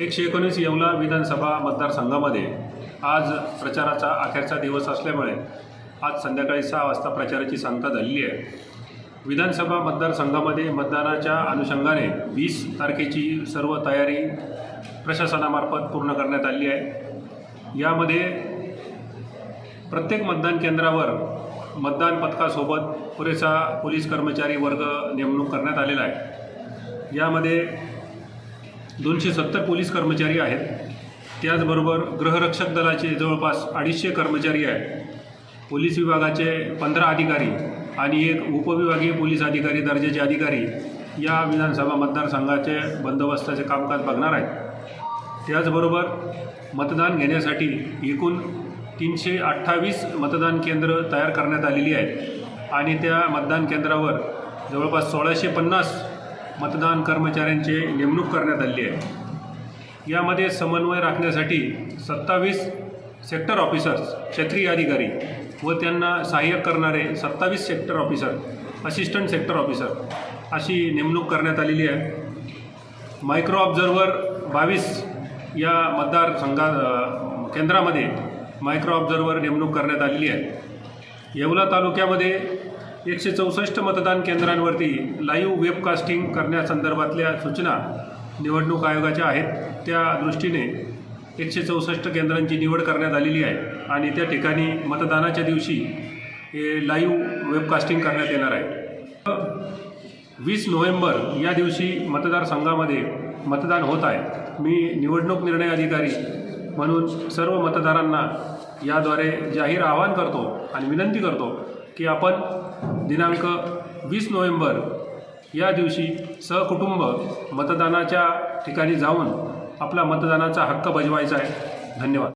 एकशे एकोणीस येवला विधानसभा मतदारसंघामध्ये आज प्रचाराचा अखेरचा दिवस असल्यामुळे आज संध्याकाळी सहा वाजता प्रचाराची सांगता झालेली आहे. विधानसभा मतदारसंघामध्ये मतदानाच्या अनुषंगाने वीस तारखेची सर्व तयारी प्रशासनामार्फत पूर्ण करण्यात आली आहे. यामध्ये प्रत्येक मतदान केंद्रावर मतदान पथकासोबत पुरेसा पोलीस कर्मचारी वर्ग नेमणूक करण्यात आलेला आहे. यामध्ये दोनशे सत्तर पोलीस कर्मचारी आहेत. त्याचबरोबर गृहरक्षक दलाचे जवळपास अडीचशे कर्मचारी आहेत. पोलीस विभागाचे पंधरा अधिकारी आणि एक उपविभागीय पोलीस अधिकारी दर्जाचे अधिकारी या विधानसभा मतदारसंघाचे बंदोबस्ताचे कामकाज बघणार आहेत. त्याचबरोबर मतदान घेण्यासाठी एकूण तीनशे अठ्ठावीस मतदान केंद्र तयार करण्यात आलेली आहेत. आणि त्या मतदान केंद्रावर जवळपास सोळाशे पन्नास मतदान कर्मचाऱ्यांचे नेमणूक करण्यात आली आहे. यामध्ये समन्वय राखण्यासाठी सत्तावीस सेक्टर ऑफिसर्स क्षेत्रीय अधिकारी व त्यांना सहाय्यक करणारे सत्तावीस sector officer assistant sector officer अशी नेमणूक करण्यात आलेली आहे. मायक्रो ऑब्झर्वर बावीस या मतदारसंघा केंद्रामध्ये मायक्रो ऑब्झर्वर नेमणूक करण्यात आलेली आहे. येवला तालुक्यामध्ये एकशे चौसष्ट मतदान केंद्रांवरती लाईव्ह वेबकास्टिंग करण्यासंदर्भातल्या सूचना निवडणूक आयोगाच्या आहेत. त्या दृष्टीने एकशे चौसष्ट केंद्रांची निवड करण्यात आलेली आहे आणि त्या ठिकाणी मतदानाच्या दिवशी हे लाईव्ह वेबकास्टिंग करण्यात येणार आहे. वीस नोव्हेंबर या दिवशी मतदारसंघामध्ये मतदान होत आहे. मी निवडणूक निर्णय अधिकारी म्हणून सर्व मतदारांना याद्वारे जाहीर आवाहन करतो आणि विनंती करतो की आपण दिनांक वीस नोव्हेंबर या दिवशी सहकुटुंब मतदानाच्या ठिकाणी जाऊन आपला मतदानाचा हक्क बजवायचा आहे. धन्यवाद.